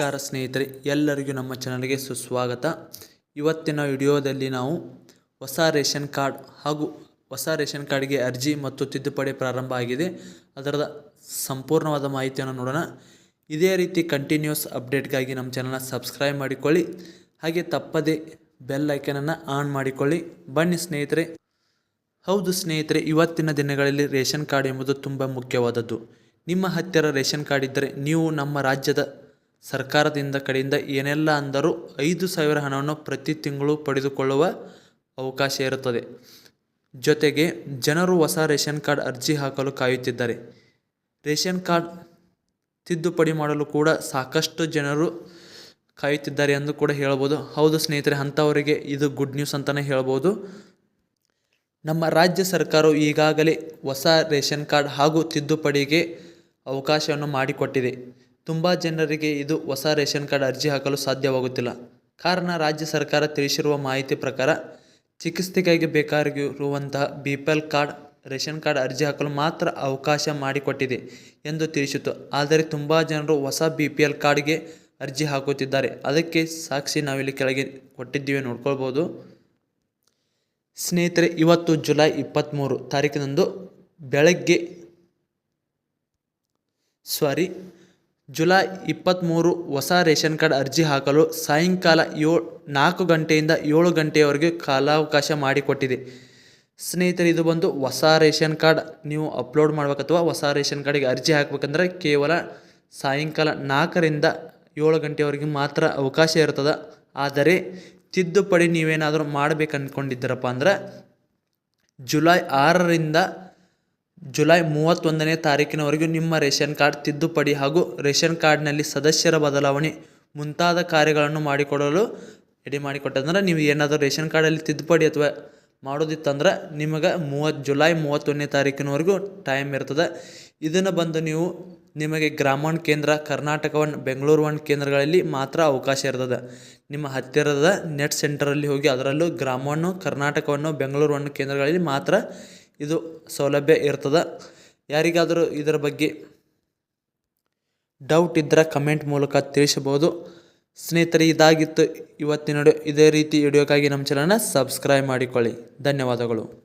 ನಮಸ್ಕಾರ ಸ್ನೇಹಿತರೆ, ಎಲ್ಲರಿಗೂ ನಮ್ಮ ಚಾನಲ್ಗೆ ಸುಸ್ವಾಗತ. ಇವತ್ತಿನ ವಿಡಿಯೋದಲ್ಲಿ ನಾವು ಹೊಸ ರೇಷನ್ ಕಾರ್ಡ್ ಹಾಗೂ ಹೊಸ ರೇಷನ್ ಕಾರ್ಡ್ಗೆ ಅರ್ಜಿ ಮತ್ತು ತಿದ್ದುಪಡಿ ಪ್ರಾರಂಭ ಆಗಿದೆ. ಅದರ ಸಂಪೂರ್ಣವಾದ ಮಾಹಿತಿಯನ್ನು ನೋಡೋಣ. ಇದೇ ರೀತಿ ಕಂಟಿನ್ಯೂಸ್ ಅಪ್ಡೇಟ್ಗಾಗಿ ನಮ್ಮ ಚಾನಲ್ನ ಸಬ್ಸ್ಕ್ರೈಬ್ ಮಾಡಿಕೊಳ್ಳಿ. ಹಾಗೆ ತಪ್ಪದೇ ಬೆಲ್ ಐಕನನ್ನು ಆನ್ ಮಾಡಿಕೊಳ್ಳಿ. ಬನ್ನಿ ಸ್ನೇಹಿತರೆ. ಹೌದು ಸ್ನೇಹಿತರೆ, ಇವತ್ತಿನ ದಿನಗಳಲ್ಲಿ ರೇಷನ್ ಕಾರ್ಡ್ ಎಂಬುದು ತುಂಬ ಮುಖ್ಯವಾದದ್ದು. ನಿಮ್ಮ ಹತ್ತಿರ ರೇಷನ್ ಕಾರ್ಡ್ ಇದ್ದರೆ ನೀವು ನಮ್ಮ ರಾಜ್ಯದ ಸರ್ಕಾರದಿಂದ ಕಡೆಯಿಂದ ಏನೆಲ್ಲ ಅಂದರೂ ಐದು ಸಾವಿರ ಹಣವನ್ನು ಪ್ರತಿ ತಿಂಗಳು ಪಡೆದುಕೊಳ್ಳುವ ಅವಕಾಶ ಇರುತ್ತದೆ. ಜೊತೆಗೆ ಜನರು ಹೊಸ ರೇಷನ್ ಕಾರ್ಡ್ ಅರ್ಜಿ ಹಾಕಲು ಕಾಯುತ್ತಿದ್ದಾರೆ. ರೇಷನ್ ಕಾರ್ಡ್ ತಿದ್ದುಪಡಿ ಮಾಡಲು ಕೂಡ ಸಾಕಷ್ಟು ಜನರು ಕಾಯುತ್ತಿದ್ದಾರೆ ಎಂದು ಕೂಡ ಹೇಳ್ಬೋದು. ಹೌದು ಸ್ನೇಹಿತರೆ, ಅಂಥವರಿಗೆ ಇದು ಗುಡ್ ನ್ಯೂಸ್ ಅಂತಲೇ ಹೇಳ್ಬೋದು. ನಮ್ಮ ರಾಜ್ಯ ಸರ್ಕಾರವು ಈಗಾಗಲೇ ಹೊಸ ರೇಷನ್ ಕಾರ್ಡ್ ಹಾಗೂ ತಿದ್ದುಪಡಿಗೆ ಅವಕಾಶವನ್ನು ಮಾಡಿಕೊಟ್ಟಿದೆ. ತುಂಬ ಜನರಿಗೆ ಇದು ಹೊಸ ರೇಷನ್ ಕಾರ್ಡ್ ಅರ್ಜಿ ಹಾಕಲು ಸಾಧ್ಯವಾಗುತ್ತಿಲ್ಲ. ಕಾರಣ ರಾಜ್ಯ ಸರ್ಕಾರ ತಿಳಿಸಿರುವ ಮಾಹಿತಿ ಪ್ರಕಾರ ಚಿಕಿತ್ಸೆಗಾಗಿ ಬೇಕಾಗಿರುವಂತಹ B P L card, ration card ಅರ್ಜಿ ಹಾಕಲು ಮಾತ್ರ ಅವಕಾಶ ಮಾಡಿಕೊಟ್ಟಿದೆ ಎಂದು ತಿಳಿಸಿತು ಆದರೆ ತುಂಬ ಜನರು ಹೊಸ ಬಿ ಪಿ ಎಲ್ ಕಾರ್ಡ್ಗೆ ಅರ್ಜಿ ಹಾಕುತ್ತಿದ್ದಾರೆ. ಅದಕ್ಕೆ ಸಾಕ್ಷಿ ನಾವಿಲ್ಲಿ ಕೆಳಗೆ ಕೊಟ್ಟಿದ್ದೀವಿ ನೋಡ್ಕೊಳ್ಬೋದು. ಸ್ನೇಹಿತರೆ, ಇವತ್ತು ಜುಲೈ ಇಪ್ಪತ್ತ್ಮೂರು ತಾರೀಕಿನಂದು ಬೆಳಗ್ಗೆ, ಸಾರಿ ಜುಲೈ ಇಪ್ಪತ್ತ್ಮೂರು ಹೊಸ ರೇಷನ್ ಕಾರ್ಡ್ ಅರ್ಜಿ ಹಾಕಲು ಸಾಯಂಕಾಲ ಏಳು ನಾಲ್ಕು ಗಂಟೆಯಿಂದ ಏಳು ಗಂಟೆಯವರೆಗೆ ಕಾಲಾವಕಾಶ ಮಾಡಿಕೊಟ್ಟಿದೆ. ಸ್ನೇಹಿತರೆ, ಇದು ಬಂದು ಹೊಸ ರೇಷನ್ ಕಾರ್ಡ್ ನೀವು ಅಪ್ಲೋಡ್ ಮಾಡ್ಬೇಕು ಅಥವಾ ಹೊಸ ರೇಷನ್ ಕಾರ್ಡಿಗೆ ಅರ್ಜಿ ಹಾಕ್ಬೇಕಂದ್ರೆ ಕೇವಲ ಸಾಯಂಕಾಲ ನಾಲ್ಕರಿಂದ ಏಳು ಗಂಟೆವರೆಗೆ ಮಾತ್ರ ಅವಕಾಶ ಇರ್ತದೆ ಆದರೆ, ತಿದ್ದುಪಡಿ ನೀವೇನಾದರೂ ಮಾಡ್ಬೇಕು ಅಂದ್ಕೊಂಡಿದ್ದೀರಪ್ಪ ಅಂದ್ರೆ ಜುಲೈ ಆರರಿಂದ ಜುಲೈ ಮೂವತ್ತೊಂದನೇ ತಾರೀಕಿನವರೆಗೂ ನಿಮ್ಮ ರೇಷನ್ ಕಾರ್ಡ್ ತಿದ್ದುಪಡಿ ಹಾಗೂ ರೇಷನ್ ಕಾರ್ಡ್ನಲ್ಲಿ ಸದಸ್ಯರ ಬದಲಾವಣೆ ಮುಂತಾದ ಕಾರ್ಯಗಳನ್ನು ಮಾಡಿಕೊಡಲು ರೆಡಿ ಮಾಡಿಕೊಟ್ಟಂದ್ರೆ ನೀವು ಏನಾದರೂ ರೇಷನ್ ಕಾರ್ಡಲ್ಲಿ ತಿದ್ದುಪಡಿ ಅಥವಾ ಮಾಡೋದಿತ್ತಂದ್ರೆ ನಿಮಗೆ ಮೂವತ್ತು ಜುಲೈ ಮೂವತ್ತೊಂದನೇ ತಾರೀಕಿನವರೆಗೂ ಟೈಮ್ ಇರ್ತದೆ. ಇದನ್ನು ಬಂದು ನೀವು ನಿಮಗೆ ಗ್ರಾಮೀಣ ಕೇಂದ್ರ, ಕರ್ನಾಟಕ ಒನ್, ಬೆಂಗಳೂರು ಒನ್ ಕೇಂದ್ರಗಳಲ್ಲಿ ಮಾತ್ರ ಅವಕಾಶ ಇರ್ತದೆ. ನಿಮ್ಮ ಹತ್ತಿರದ ನೆಟ್ ಸೆಂಟರಲ್ಲಿ ಹೋಗಿ ಅದರಲ್ಲೂ ಗ್ರಾಮವನ್ನು ಕರ್ನಾಟಕವನ್ನು ಬೆಂಗಳೂರು ಒನ್ ಕೇಂದ್ರಗಳಲ್ಲಿ ಮಾತ್ರ ಇದು ಸೌಲಭ್ಯ ಇರ್ತದೆ. ಯಾರಿಗಾದರೂ ಇದರ ಬಗ್ಗೆ ಡೌಟ್ ಇದ್ದರೆ ಕಮೆಂಟ್ ಮೂಲಕ ತಿಳಿಸಬಹುದು. ಸ್ನೇಹಿತರೆ, ಇದಾಗಿತ್ತು ಇವತ್ತಿನ ಇದೇ ರೀತಿ ವಿಡಿಯೋಕ್ಕಾಗಿ ನಮ್ಮ ಚಾನಲ್ನ ಸಬ್ಸ್ಕ್ರೈಬ್ ಮಾಡಿಕೊಳ್ಳಿ. ಧನ್ಯವಾದಗಳು.